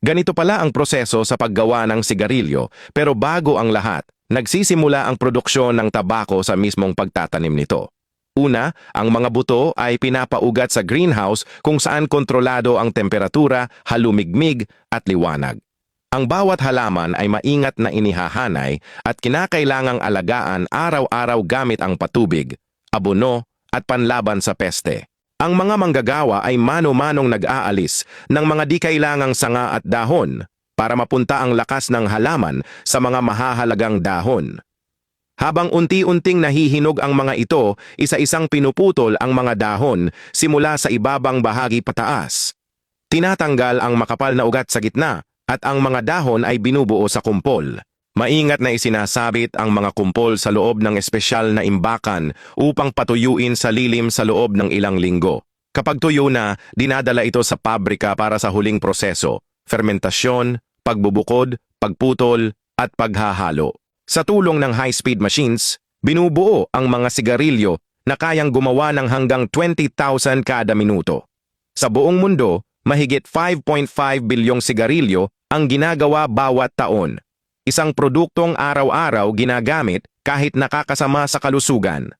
Ganito pala ang proseso sa paggawa ng sigarilyo, pero bago ang lahat, nagsisimula ang produksyon ng tabako sa mismong pagtatanim nito. Una, ang mga buto ay pinapaugat sa greenhouse kung saan kontrolado ang temperatura, halumigmig at liwanag. Ang bawat halaman ay maingat na inihahanay at kinakailangang alagaan araw-araw gamit ang patubig, abono at panlaban sa peste. Ang mga manggagawa ay mano-manong nag-aalis ng mga di kailangang sanga at dahon para mapunta ang lakas ng halaman sa mga mahahalagang dahon. Habang unti-unting nahihinog ang mga ito, isa-isang pinuputol ang mga dahon simula sa ibabang bahagi pataas. Tinatanggal ang makapal na ugat sa gitna at ang mga dahon ay binubuo sa kumpol. Maingat na isinasabit ang mga kumpol sa loob ng espesyal na imbakan upang patuyuin sa lilim sa loob ng ilang linggo. Kapag tuyo na, dinadala ito sa pabrika para sa huling proseso, fermentasyon, pagbubukod, pagputol, at paghahalo. Sa tulong ng high-speed machines, binubuo ang mga sigarilyo na kayang gumawa ng hanggang 20,000 kada minuto. Sa buong mundo, mahigit 5.5 bilyong sigarilyo ang ginagawa bawat taon. Isang produktong araw-araw ginagamit kahit nakakasama sa kalusugan.